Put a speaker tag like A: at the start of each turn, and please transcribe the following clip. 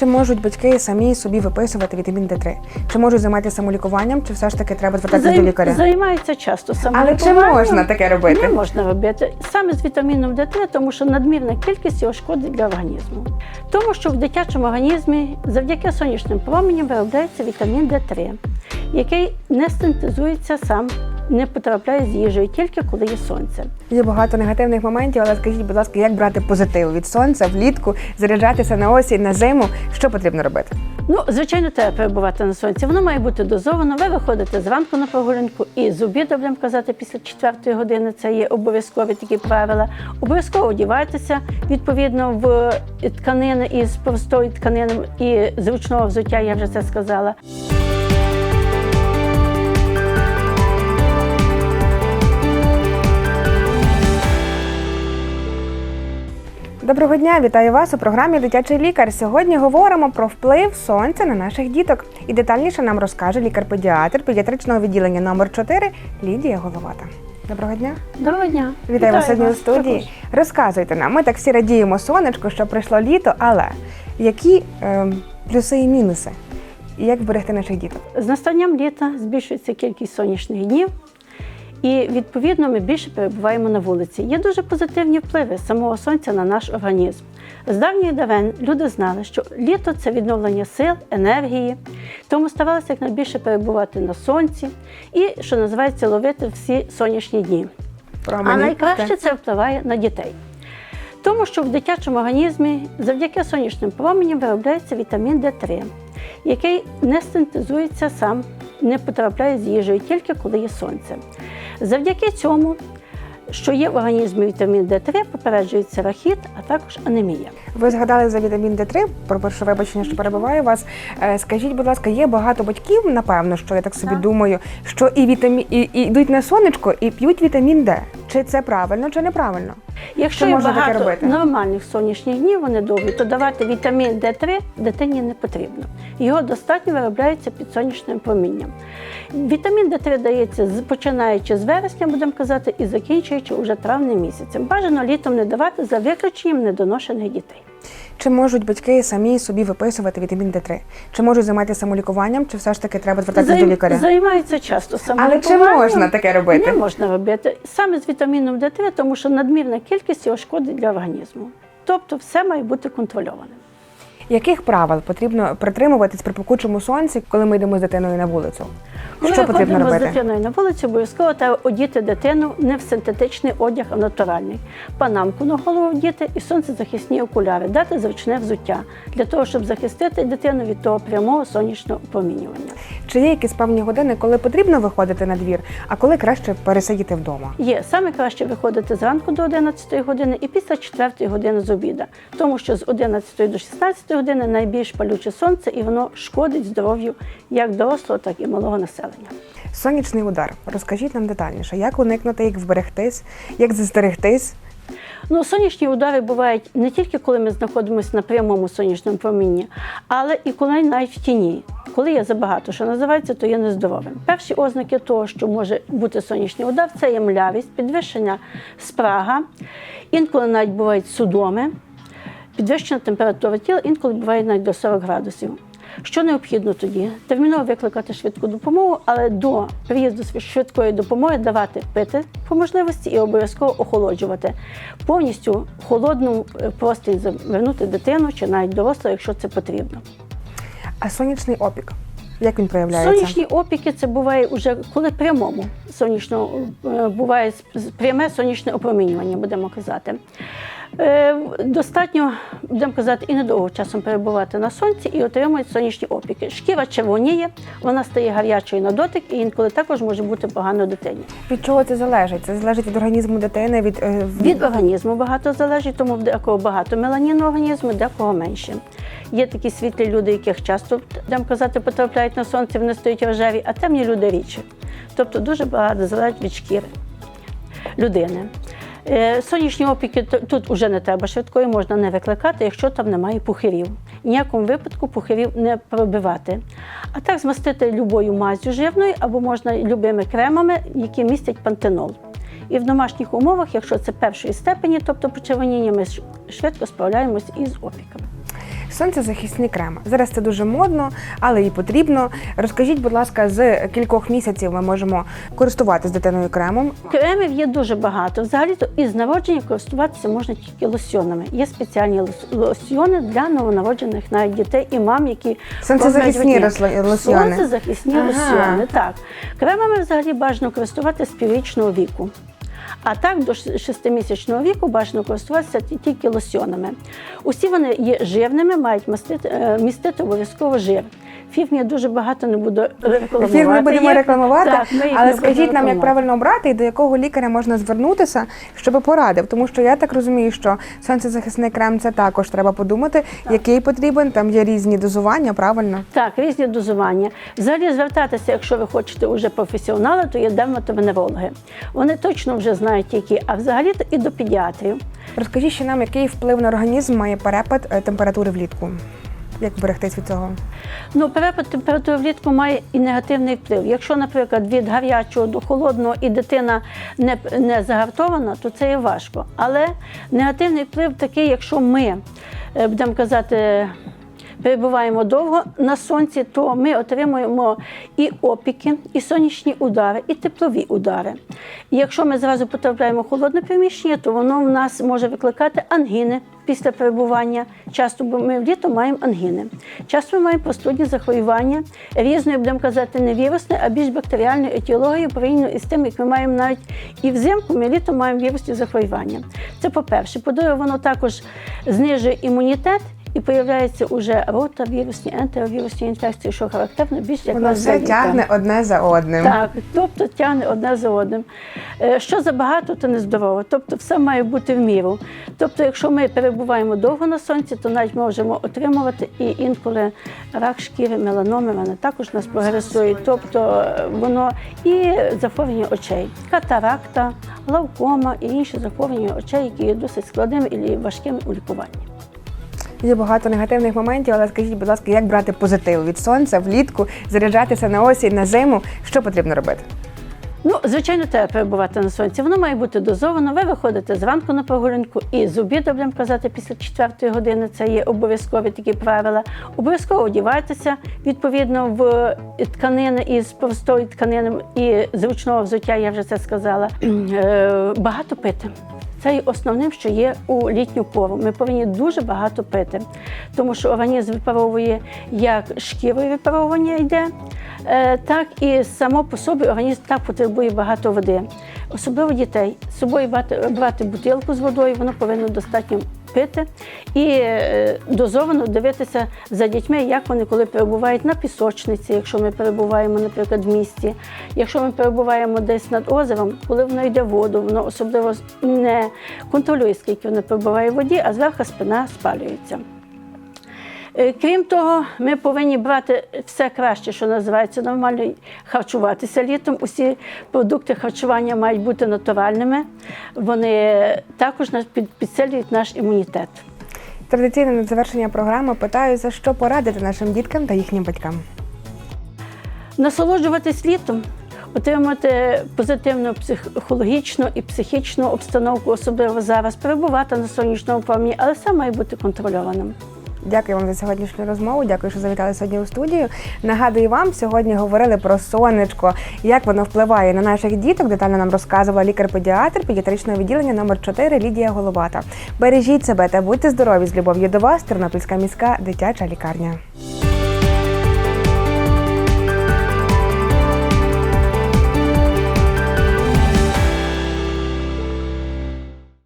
A: Чи можуть батьки самі собі виписувати вітамін Д3? Чи можуть займатися самолікуванням, чи все ж таки треба звертатися до лікаря?
B: Займаються часто
A: Але чи можна таке робити?
B: Не можна робити саме з вітаміном Д3, тому що надмірна кількість його шкодить для організму. Тому що в дитячому організмі завдяки сонячним променям виробляється вітамін Д3, який не синтезується сам, не потрапляє з їжею тільки коли є сонце.
A: Є багато негативних моментів, але скажіть, будь ласка, як брати позитив від сонця влітку, заряджатися на осінь, на зиму? Що потрібно робити?
B: Ну, звичайно, треба перебувати на сонці. Воно має бути дозовано. Ви виходите зранку на прогулянку і з обіду, будемо казати, після четвертої години це є обов'язкові такі правила. Обов'язково одівайтеся відповідно в тканини із простої тканини і зручного взуття, я вже це сказала.
A: Доброго дня, вітаю вас у програмі Дитячий лікар. Сьогодні говоримо про вплив сонця на наших діток. І детальніше нам розкаже лікар-педіатр педіатричного відділення номер 4 Лідія Головата. Доброго дня.
B: Доброго дня!
A: Вітаю вас сьогодні у студії.
B: також.
A: Розказуйте нам. Ми так всі радіємо сонечку, що прийшло літо, але які ем, плюси і мінуси? І як вберегти наших діток?
B: З настанням літа збільшується кількість сонячних днів, і відповідно ми більше перебуваємо на вулиці. Є дуже позитивні впливи самого сонця на наш організм. З давніх давен люди знали, що літо це відновлення сил, енергії, тому старалися якнайбільше перебувати на сонці і, що називається, ловити всі сонячні дні. А найкраще це впливає на дітей. Тому що в дитячому організмі завдяки сонячним променям виробляється вітамін Д3, який не синтезується сам, не потрапляє з їжею тільки коли є сонце. Завдяки цьому, що є в організмі вітамін Д3, попереджується рахіт, а також анемія.
A: Ви згадали за вітамін Д3, про перше вибачення, що перебуваю вас. Е, Скажіть, будь ласка, є багато батьків, напевно, що я так собі
B: Так.
A: думаю, що і вітамі... і, і йдуть на сонечко і п'ють вітамін Д. Чи це правильно, чи неправильно?
B: Якщо
A: чи
B: є
A: можна таке
B: багато
A: робити?
B: нормальних сонячних днів, вони довгі, то давати вітамін Д3 дитині не потрібно. Його достатньо виробляється під сонячним промінням. Вітамін Д3 дається починаючи з вересня, будемо казати, і закінчуючи уже травним місяцем. Бажано літом не давати за виключенням недоношених дітей.
A: Чи можуть батьки самі собі виписувати вітамін Д3? Чи можуть займатися самолікуванням, чи все ж таки треба звертатися до лікаря?
B: Займаються часто
A: Але чи можна таке робити?
B: Не можна робити саме з вітаміном Д3, тому що надмірна кількість його шкодить для організму. Тобто все має бути контрольоване.
A: Яких правил потрібно притримуватись при пекучому сонці, коли ми йдемо з дитиною на вулицю?
B: Коли
A: що потрібно
B: виходимо
A: робити?
B: з дитиною на вулицю, обов'язково треба одіти дитину не в синтетичний одяг, а в натуральний. Панамку на голову вдіти і сонцезахисні окуляри, дати зручне взуття для того, щоб захистити дитину від того прямого сонячного опромінювання.
A: Чи є якісь певні години, коли потрібно виходити на двір, а коли краще пересидіти вдома?
B: Є саме краще виходити зранку до 11 години і після 4 години з обіда, тому що з 11 до 16 години найбільш палюче сонце і воно шкодить здоров'ю як дорослого, так і малого населення.
A: Сонячний удар. Розкажіть нам детальніше, як уникнути, як вберегтись, як застерегтись.
B: Ну, сонячні удари бувають не тільки коли ми знаходимося на прямому сонячному промінні, але і коли навіть в тіні. Коли є забагато, що називається, то є нездоровим. Перші ознаки того, що може бути сонячний удар, це є млявість, підвищення спрага, інколи навіть бувають судоми, підвищена температура тіла, інколи буває навіть до 40 градусів. Що необхідно тоді? Терміново викликати швидку допомогу, але до приїзду швидкої допомоги давати пити по можливості і обов'язково охолоджувати. Повністю холодну е, простінь завернути дитину чи навіть дорослого, якщо це потрібно.
A: А сонячний опік, як він проявляється?
B: Сонячні опіки це буває уже коли прямому сонячно е, буває пряме сонячне опромінювання, будемо казати. Е, Достатньо, будемо казати, і недовго часом перебувати на сонці і отримують сонячні опіки. Шкіра червоніє, вона стає гарячою на дотик і інколи також може бути погано дитині.
A: Від чого це залежить? Це залежить від організму дитини, від, е,
B: Від організму багато залежить, тому в декого багато меланіну організму, декого менше. Є такі світлі люди, яких часто будемо казати, потрапляють на сонце, вони стоять рожеві, а темні люди рідше. Тобто дуже багато залежить від шкіри людини. Е, Сонячні опіки тут вже не треба швидкої, можна не викликати, якщо там немає пухирів. Ніякому випадку пухирів не пробивати. А так змастити любою мазю жирною або можна любими кремами, які містять пантенол. І в домашніх умовах, якщо це першої степені, тобто почервоніння, ми швидко справляємось із опіками.
A: Сонцезахисні креми. Зараз це дуже модно, але і потрібно. Розкажіть, будь ласка, з кількох місяців ми можемо користуватися дитиною кремом.
B: Кремів є дуже багато. Взагалі-то із народження користуватися можна тільки лосьонами. Є спеціальні лосьони для новонароджених навіть дітей і мам, які
A: Сонцезахисні лосьони.
B: Сонцезахисні
A: Ага.
B: лосьони. Так. Кремами взагалі бажано користуватися з піврічного віку. А так до ш- шестимісячного віку бажано користуватися ті- тільки лосьонами. Усі вони є жирними, мають містити, е, містити обов'язково жир. Фірм я дуже багато не буду рекламувати.
A: Ефір ми будемо рекламувати,
B: Так, ми їх
A: але
B: не
A: скажіть нам, як правильно обрати і до якого лікаря можна звернутися, щоб порадив. Тому що я так розумію, що сонцезахисний крем це також треба подумати, який потрібен. Там є різні дозування, правильно?
B: Так, різні дозування. Взагалі звертатися, якщо ви хочете уже професіонали, то є дерматовенерологи. Вони точно вже знають, які, а взагалі то і до педіатрів.
A: Розкажіть ще нам, який вплив на організм має перепад е, температури влітку. Як берегтись від цього?
B: Ну, перепад температури влітку має і негативний вплив. Якщо, наприклад, від гарячого до холодного і дитина не, не загартована, то це є важко. Але негативний вплив такий, якщо ми е, будемо казати. Перебуваємо довго на сонці, то ми отримуємо і опіки, і сонячні удари, і теплові удари. І якщо ми зразу потрапляємо в холодне приміщення, то воно в нас може викликати ангіни після перебування. Часто бо ми вліто маємо ангіни. Часто ми маємо простудні захворювання різної, будемо казати, не вірусної, а більш бактеріальної етіології порівняно із тим, як ми маємо навіть і взимку, ми літом маємо вірусні захворювання. Це по-перше. По-друге, воно також знижує імунітет. І появляються уже ротавірусні, ентеровірусні інфекції, що характерно більш як
A: Воно все тягне одне за одним.
B: Так, тобто тягне одне за одним. Е, Що забагато, то не здорово. Тобто все має бути в міру. Тобто, якщо ми перебуваємо довго на сонці, то навіть можемо отримувати і інколи рак шкіри, меланоми, вони також нас прогресують. Тобто е, воно і захворювання очей, катаракта, глаукома і інші захворювання очей, які є досить складними і важкими у лікуванні.
A: Є багато негативних моментів, але скажіть, будь ласка, як брати позитив від сонця влітку, заряджатися на осінь, на зиму? Що потрібно робити?
B: Ну, звичайно, треба перебувати на сонці. Воно має бути дозовано. Ви виходите зранку на прогулянку і з обіду, будемо казати, після четвертої години це є обов'язкові такі правила. Обов'язково одівайтеся відповідно в тканини із простої тканини і зручного взуття, я вже це сказала. Е, Багато пити. Це є основним, що є у літню пору. Ми повинні дуже багато пити, тому що організм випаровує як шкірою випаровування йде, е, так і само по собі організм так потребує багато води. Особливо дітей. З собою брати, брати бутилку з водою, воно повинно достатньо пити і е, дозовано дивитися за дітьми, як вони коли перебувають на пісочниці, якщо ми перебуваємо, наприклад, в місті. Якщо ми перебуваємо десь над озером, коли воно йде воду, воно особливо не контролює, скільки воно перебуває в воді, а зверху спина спалюється. Е, Крім того, ми повинні брати все краще, що називається нормально харчуватися літом. Усі продукти харчування мають бути натуральними. Вони також підсилюють наш імунітет.
A: Традиційно на завершення програми питаю, за що порадити нашим діткам та їхнім батькам.
B: Насолоджуватись літом, отримати позитивну психологічну і психічну обстановку, особливо зараз, перебувати на сонячному промені, але все має бути контрольованим.
A: Дякую вам за сьогоднішню розмову. Дякую, що завітали сьогодні у студію. Нагадую вам, сьогодні говорили про сонечко, як воно впливає на наших діток. Детально нам розказувала лікар-педіатр педіатричного відділення номер 4 Лідія Головата. Бережіть себе та будьте здорові з любов'ю до вас. Тернопільська міська дитяча лікарня.